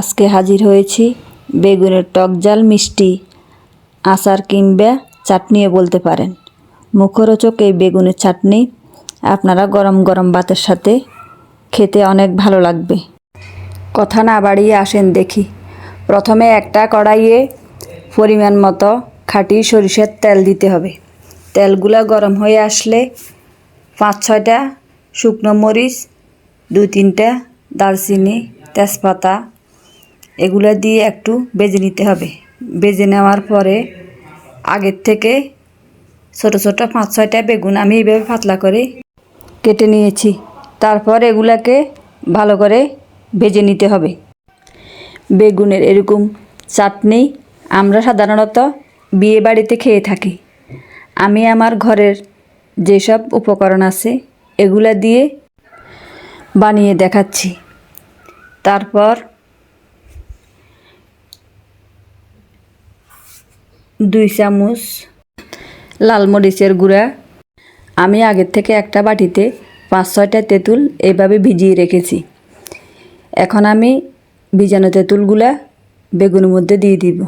আজকে হাজির হয়েছি বেগুনের টক জাল মিষ্টি আচার কিংবা চাটনিও বলতে পারেন। মুখরোচক এই বেগুনের চাটনি আপনারা গরম গরম ভাতের সাথে খেতে অনেক ভালো লাগবে। কথা না বাড়িয়ে আসেন দেখি। প্রথমে একটা কড়াইয়ে পরিমাণ মতো খাঁটি সরিষার তেল দিতে হবে। তেলগুলো গরম হয়ে আসলে পাঁচ ছয়টা শুকনো মরিচ দু তিনটা দারচিনি, তেজপাতা এগুলো দিয়ে একটু বেজে নিতে হবে। বেজে নেওয়ার পরে আগের থেকে ছোট ছোট পাঁচ ছয়টা বেগুন আমি এইভাবে পাতলা করে কেটে নিয়েছি। তারপর এগুলাকে ভালো করে ভেজে নিতে হবে। বেগুনের এরকম চাটনি আমরা সাধারণত বিয়ে বাড়িতে খেয়ে থাকি। আমি আমার ঘরের যেসব উপকরণ আছে এগুলা দিয়ে বানিয়ে দেখাচ্ছি। তারপর দুই চামচ লাল মরিচের গুঁড়া। আমি আগের থেকে একটা বাটিতে পাঁচ ছয়টা তেঁতুল এইভাবে ভিজিয়ে রেখেছি। এখন আমি ভিজানো তেঁতুলগুলা বেগুনের মধ্যে দিয়ে দিব।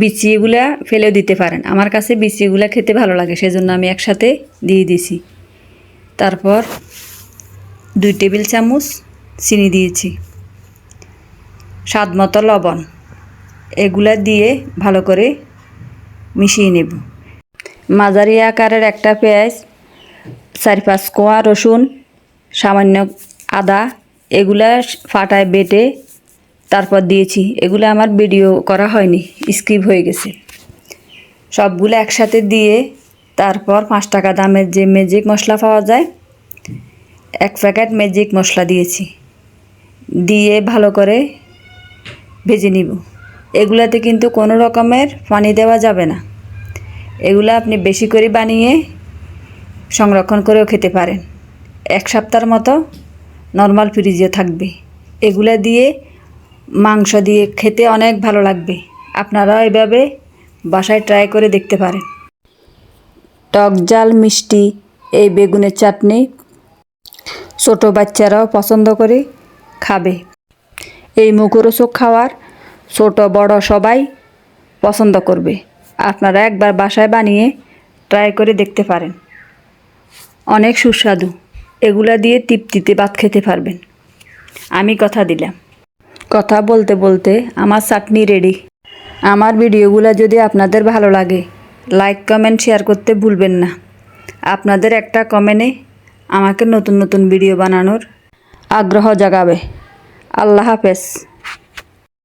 বিচিগুলা ফেলেও দিতে পারেন। আমার কাছে বিচিগুলা খেতে ভালো লাগে, সেজন্য আমি একসাথে দিয়ে দিছি তারপর দুই টেবিল চামচ চিনি দিয়েছি। স্বাদ মতো লবণ। এগুলা দিয়ে ভালো করে মিশিয়ে নেব। মাঝারি আকারের একটা পেঁয়াজ, চার পাঁচ কোয়া রসুন, সামান্য আদা, এগুলা ফাটায় বেটে তারপর দিয়েছি। এগুলো আমার ভিডিও করা হয়নি, স্কিপ হয়ে গেছে। সবগুলো একসাথে দিয়ে তারপর পাঁচ টাকা দামের যে ম্যাজিক মশলা পাওয়া যায়, এক প্যাকেট ম্যাজিক মশলা দিয়েছি। দিয়ে ভালো করে ভেজে নিব। এগুলাতে কিন্তু কোনো রকমের পানি দেওয়া যাবে না। এগুলো আপনি বেশি করে বানিয়ে সংরক্ষণ করেও খেতে পারেন। এক সপ্তাহের মতো নর্মাল ফ্রিজে থাকবে। এগুলা দিয়ে মাংস দিয়ে খেতে অনেক ভালো লাগবে। আপনারাও এভাবে বাসায় ট্রাই করে দেখতে পারেন। টক জাল, মিষ্টি, এই বেগুনের চাটনি ছোটো বাচ্চারাও পছন্দ করে খাবে। এই মুখরোচক খাওয়ার ছোট, বড় সবাই পছন্দ করবে। আপনারা একবার বাসায় বানিয়ে ট্রাই করে দেখতে পারেন। অনেক সুস্বাদু। এগুলা দিয়ে তৃপ্তিতে ভাত খেতে পারবেন। আমি কথা দিলাম। কথা বলতে বলতে আমার চাটনি রেডি আমার ভিডিওগুলো যদি আপনাদের ভালো লাগে লাইক কমেন্ট শেয়ার করতে ভুলবেন না। আপনাদের একটা কমেন্টে আমাকে নতুন নতুন ভিডিও বানানোর আগ্রহ জাগাবে। আল্লাহ হাফেজ।